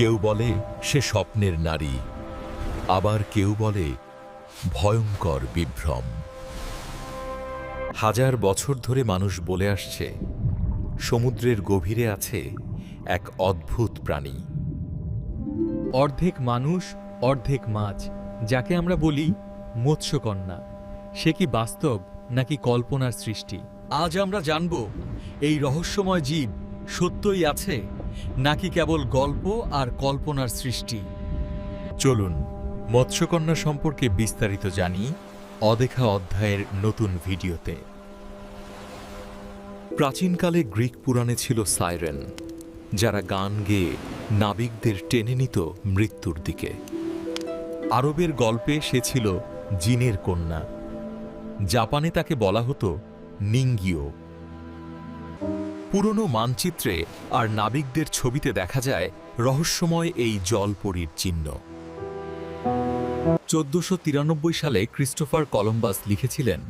কেউ বলে সে স্বপ্নের নারী, আবার কেউ বলে ভয়ঙ্কর বিভ্রম। হাজার বছর ধরে মানুষ বলে আসছে, সমুদ্রের গভীরে আছে এক অদ্ভুত প্রাণী। অর্ধেক মানুষ, অর্ধেক মাছ, যাকে আমরা বলি মৎস্যকন্যা। সে কি বাস্তব নাকি কল্পনার সৃষ্টি? আজ আমরা জানব, এই রহস্যময় জীব সত্যই আছে? নাকি কেবল গল্প আর কল্পনার সৃষ্টি? চলুন, মৎস্যকন্যা সম্পর্কে বিস্তারিত জানি অদেখা অধ্যায়ের নতুন ভিডিওতে। প্রাচীনকালে গ্রিক পুরাণে ছিল সাইরেন, যারা গান গেয়ে নাবিকদের টেনে নিত মৃত্যুর দিকে। আরবের গল্পে সে ছিল জিনের কন্যা। জাপানে তাকে বলা হতো নিঙ্গিও। পুরনো মানচিত্রে আর নাবিকদের ছবিতে দেখা যায় রহস্যময় এই জলপরীর চিহ্ন। চোদ্দশো সালে ক্রিস্টোফার কলম্বাস লিখেছিলেন,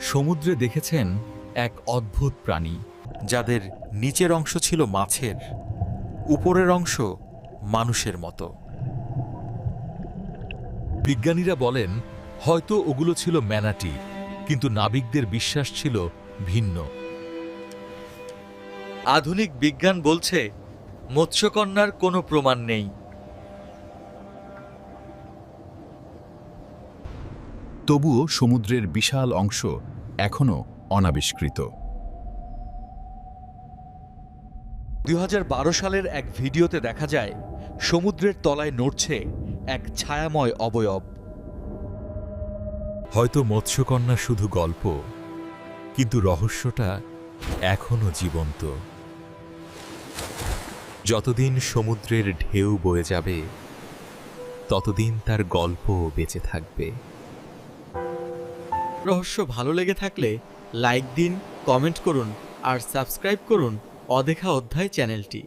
সমুদ্রে দেখেছেন এক অদ্ভুত প্রাণী, যাদের নিচের অংশ ছিল মাছের, উপরের অংশ মানুষের মতো। বিজ্ঞানীরা বলেন, হয়তো ওগুলো ছিল ম্যানাটি, কিন্তু নাবিকদের বিশ্বাস ছিল ভিন্ন। আধুনিক বিজ্ঞান বলছে মৎস্যকন্যার কোনো প্রমাণ নেই। তবুও সমুদ্রের বিশাল অংশ এখনও অনাবিষ্কৃত। দু হাজার বারো সালের এক ভিডিওতে দেখা যায় সমুদ্রের তলায় নড়ছে এক ছায়াময় অবয়ব। হয়তো মৎস্যকন্যা শুধু গল্প কিন্তু রহস্যটা এখনও জীবন্ত। যতদিন সমুদ্রের ঢেউ বয়ে যাবে, ততদিন তার গল্প বেঁচে থাকবে। রহস্য ভালো লেগে থাকলে লাইক দিন, কমেন্ট করুন, আর সাবস্ক্রাইব করুন অদেখা অধ্যায় চ্যানেলটি।